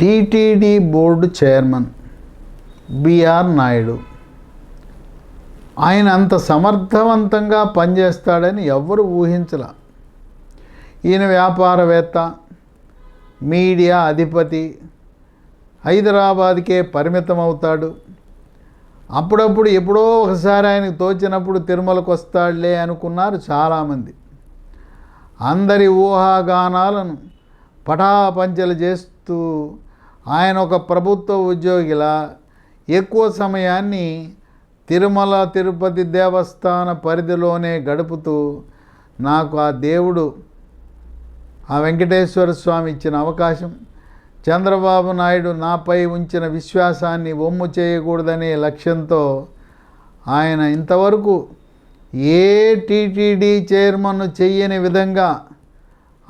TTD board chairman BR Naidu. ఆయన అంత సమర్థవంతంగా పనిచేస్తాడని ఎవ్వరు ఊహించల. ఈయన వ్యాపారవేత్త మీడియా అధిపతి హైదరాబాద్కే పరిమితం అవుతాడు అప్పుడప్పుడు ఎప్పుడో ఒకసారి ఆయనకు తోచినప్పుడు తిరుమలకు వస్తాడులే అనుకున్నారు చాలామంది. అందరి ఊహాగానాలను పటాపంచలు చేస్తూ ఆయన ఒక ప్రభుత్వ ఉద్యోగిలా ఎక్కువ సమయాన్ని తిరుమల తిరుపతి దేవస్థాన పరిధిలోనే గడుపుతూ నాకు ఆ దేవుడు ఆ వెంకటేశ్వర స్వామి ఇచ్చిన అవకాశం చంద్రబాబు నాయుడు నాపై ఉంచిన విశ్వాసాన్ని ఒమ్ము చేయకూడదనే లక్ష్యంతో ఆయన ఇంతవరకు ఏ టీటీడీ చైర్మన్ చెయ్యని విధంగా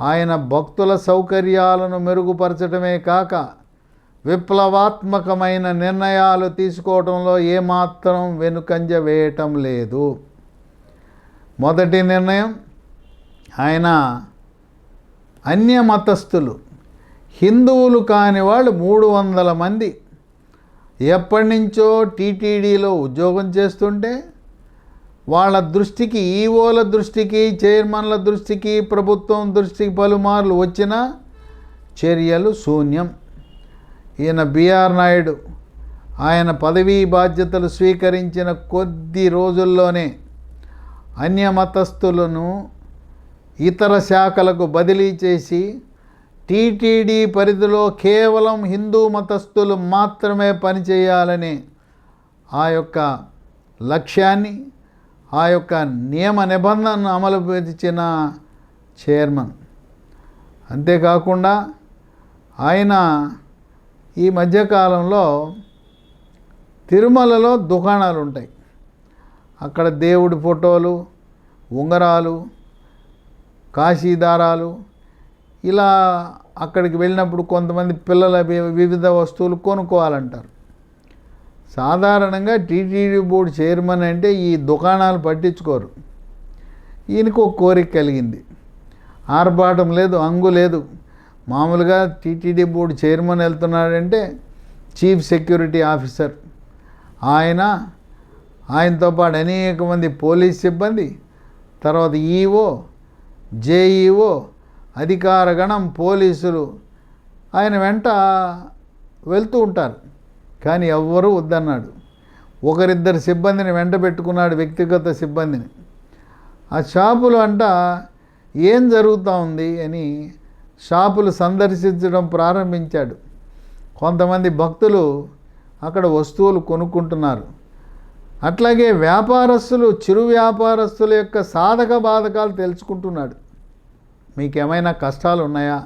ఆయన భక్తుల సౌకర్యాలను మెరుగుపరచడమే కాక విప్లవాత్మకమైన నిర్ణయాలు తీసుకోవడంలో ఏమాత్రం వెనుకంజ వేయటం లేదు. మొదటి నిర్ణయం ఆయన అన్య మతస్థులు హిందువులు కాని వాళ్ళు మూడు వందల మంది. ఎప్పటి నుంచో టీటీడీలో ఉద్యోగం చేస్తుంటే వాళ్ళ దృష్టికి ఈఓల దృష్టికి చైర్మన్ల దృష్టికి ప్రభుత్వం దృష్టికి పలుమార్లు వచ్చిన చర్యలు శూన్యం. ఈయన బిఆర్ నాయుడు ఆయన పదవీ బాధ్యతలు స్వీకరించిన కొద్ది రోజుల్లోనే అన్యమతస్థులను ఇతర శాఖలకు బదిలీ చేసి టీటీడీ పరిధిలో కేవలం హిందూ మతస్థులు మాత్రమే పనిచేయాలని ఆ యొక్క లక్ష్యాన్ని ఆ యొక్క నియమ నిబంధనను అమలు పరిచిన చైర్మన్. అంతేకాకుండా ఆయన ఈ మధ్యకాలంలో తిరుమలలో దుకాణాలు ఉంటాయి అక్కడ దేవుడి ఫోటోలు ఉంగరాలు కాశీదారాలు ఇలా అక్కడికి వెళ్ళినప్పుడు కొంతమంది పిల్లల వివిధ వస్తువులు కొనుక్కోవాలంటారు. సాధారణంగా టీటీడీ బోర్డు చైర్మన్ అంటే ఈ దుకాణాలు పట్టించుకోరు. ఈయనకు ఒక కోరిక కలిగింది. ఆర్భాటం లేదు అంగు లేదు. మామూలుగా టీటీడీ బోర్డు చైర్మన్ వెళ్తున్నాడంటే చీఫ్ సెక్యూరిటీ ఆఫీసర్. ఆయన ఆయనతో పాటు అనేక మంది పోలీస్ సిబ్బంది తర్వాత ఈఓ జేఈఓ అధికార గణం పోలీసులు ఆయన వెంట వెళ్తూ ఉంటారు. కానీ ఎవ్వరూ వద్దన్నాడు. ఒకరిద్దరు సిబ్బందిని వెంట పెట్టుకున్నాడు వ్యక్తిగత సిబ్బందిని. ఆ షాపులు అంట ఏం జరుగుతూ ఉంది అని షాపులు సందర్శించడం ప్రారంభించాడు. కొంతమంది భక్తులు అక్కడ వస్తువులు కొనుక్కుంటున్నారు. అట్లాగే వ్యాపారస్తులు చిరు వ్యాపారస్తుల యొక్క సాధక బాధకాలు తెలుసుకుంటున్నాడు. మీకు ఏమైనా కష్టాలు ఉన్నాయా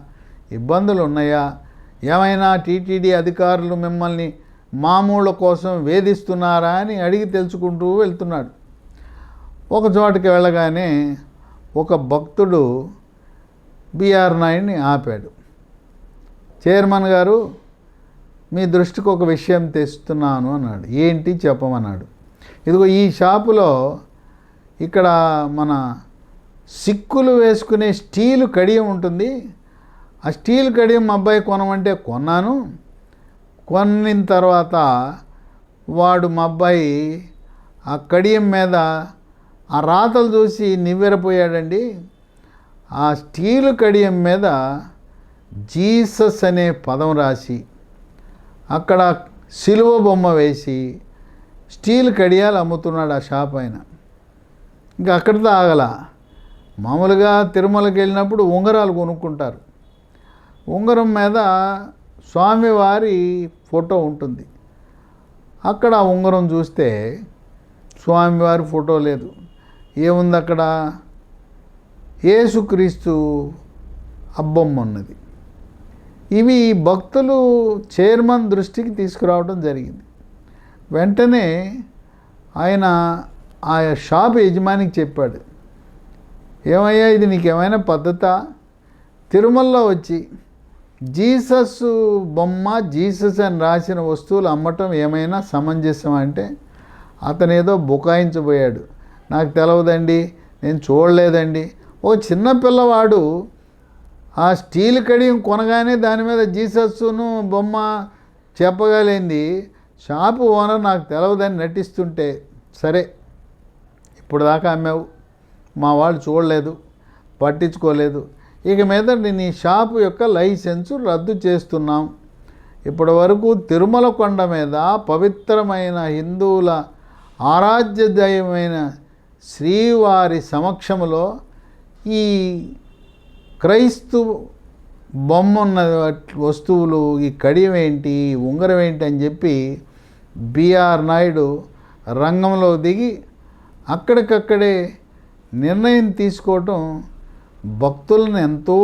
ఇబ్బందులు ఉన్నాయా ఏమైనా టీటీడీ అధికారులు మిమ్మల్ని మామూళ్ళ కోసం వేధిస్తున్నారా అని అడిగి తెలుసుకుంటూ వెళ్తున్నాడు. ఒక చోటకి వెళ్ళగానే ఒక భక్తుడు బిఆర్ నాయుడిని ఆపాడు. చైర్మన్ గారు మీ దృష్టికి ఒక విషయం తెస్తున్నాను అన్నాడు. ఏంటి చెప్పమన్నాడు? ఇదిగో ఈ షాపులో ఇక్కడ మన సిక్కులు వేసుకునే స్టీలు కడియం ఉంటుంది. ఆ స్టీల్ కడియం మా అబ్బాయి కొనమంటే కొన్నాను. కొన్న తర్వాత వాడు మా అబ్బాయి ఆ కడియం మీద ఆ రాతలు చూసి నివ్వెరపోయాడండి. ఆ స్టీలు కడియం మీద జీసస్ అనే పదం రాసి అక్కడ సిలువ బొమ్మ వేసి స్టీల్ కడియాలు అమ్ముతున్నాడు ఆ షాప్ ఆయన. ఇంకా అక్కడితో ఆగల. మామూలుగా తిరుమలకి వెళ్ళినప్పుడు ఉంగరాలు కొనుక్కుంటారు. ఉంగరం మీద స్వామివారి ఫోటో ఉంటుంది. అక్కడ ఉంగరం చూస్తే స్వామివారి ఫోటో లేదు. ఏముంది అక్కడ యేసుక్రీస్తు అబ్బమ్మ ఉన్నది ఇవి భక్తులు చైర్మన్ దృష్టికి తీసుకురావడం జరిగింది. వెంటనే ఆయన ఆ షాప్ యజమానికి చెప్పాడు. ఏమయ్యా ఇది నీకేమైనా పద్ధత? తిరుమలలో వచ్చి జీసస్ బొమ్మ జీసస్ అని రాసిన వస్తువులు అమ్మటం ఏమైనా సమంజసం అంటే అతను ఏదో బుకాయించబోయాడు. నాకు తెలవదండి నేను చూడలేదండి. ఓ చిన్న పిల్లవాడు ఆ స్టీల్ కడియం కొనగానే దాని మీద జీసస్ను బొమ్మ చెప్పగలిగింది. షాపు ఓనర్ నాకు తెలవదని నటిస్తుంటే సరే ఇప్పుడు దాకా అమ్మావు. మా వాళ్ళు చూడలేదు పట్టించుకోలేదు. ఇక మీద నీ షాపు యొక్క లైసెన్సు రద్దు చేస్తున్నాం. ఇప్పటి వరకు తిరుమల కొండ మీద పవిత్రమైన హిందువుల ఆరాధ్య దైవమైన శ్రీవారి సమక్షంలో ఈ క్రైస్తు బొమ్మ ఉన్న వస్తువులు ఈ కడియం ఏంటి ఉంగరం ఏంటి అని చెప్పి బిఆర్ నాయుడు రంగంలో దిగి అక్కడికక్కడే నిర్ణయం తీసుకోవటం భక్తులను ఎంతో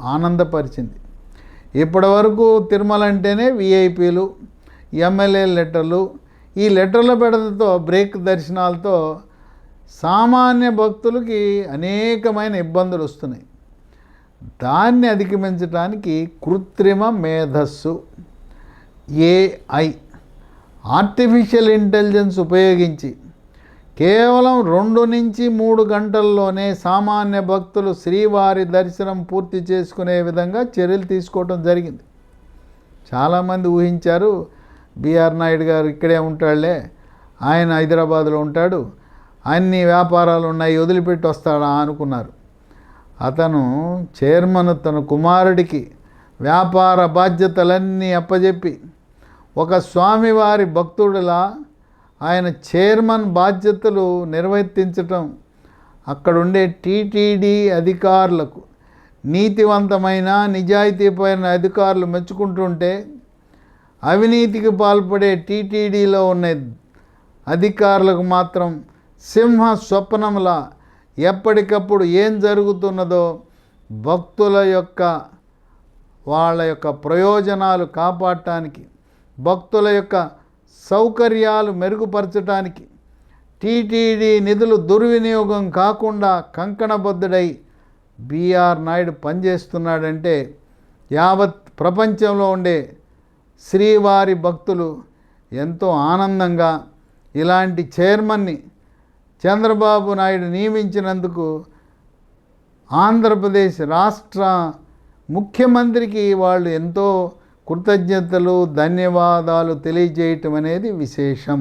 ఆనందపరిచింది. ఇప్పటి వరకు తిరుమల అంటేనే విఐపీలు ఎమ్మెల్యే లెటర్లు. ఈ లెటర్ల పెడతతో బ్రేక్ దర్శనాలతో సామాన్య భక్తులకి అనేకమైన ఇబ్బందులు వస్తున్నాయి. దాన్ని అధిగమించడానికి కృత్రిమ మేధస్సు ఏఐ ఆర్టిఫిషియల్ ఇంటెలిజెన్స్ ఉపయోగించి కేవలం రెండు నుంచి మూడు గంటల్లోనే సామాన్య భక్తులు శ్రీవారి దర్శనం పూర్తి చేసుకునే విధంగా చర్యలు తీసుకోవడం జరిగింది. చాలామంది ఊహించారు బిఆర్ నాయుడు గారు ఇక్కడే ఉంటాడులే ఆయన హైదరాబాద్లో ఉంటాడు అన్ని వ్యాపారాలు ఉన్నాయి వదిలిపెట్టి వస్తాడా అనుకున్నారు. అతను చైర్మన్ తన కుమారుడికి వ్యాపార బాధ్యతలన్నీ అప్పజెప్పి ఒక స్వామివారి భక్తుడిలా ఆయన చైర్మన్ బాధ్యతలు నిర్వర్తించటం అక్కడుండే టీటీడీ అధికారులకు నీతివంతమైన నిజాయితీపైన అధికారులు మెచ్చుకుంటుంటే అవినీతికి పాల్పడే టీటీడీలో ఉన్న అధికారులకు మాత్రం సింహ స్వప్నంలా ఎప్పటికప్పుడు ఏం జరుగుతున్నదో భక్తుల యొక్క వాళ్ళ యొక్క ప్రయోజనాలు కాపాడటానికి భక్తుల యొక్క సౌకర్యాలు మెరుగుపరచడానికి టీటీడీ నిధులు దుర్వినియోగం కాకుండా కంకణబద్ధుడై బీఆర్ నాయుడు పనిచేస్తున్నాడంటే యావత్ ప్రపంచంలో ఉండే శ్రీవారి భక్తులు ఎంతో ఆనందంగా ఇలాంటి చైర్మన్ని చంద్రబాబు నాయుడు నియమించినందుకు ఆంధ్రప్రదేశ్ రాష్ట్ర ముఖ్యమంత్రికి వాళ్ళు ఎంతో కృతజ్ఞతలు ధన్యవాదాలు తెలియజేయటం అనేది విశేషం.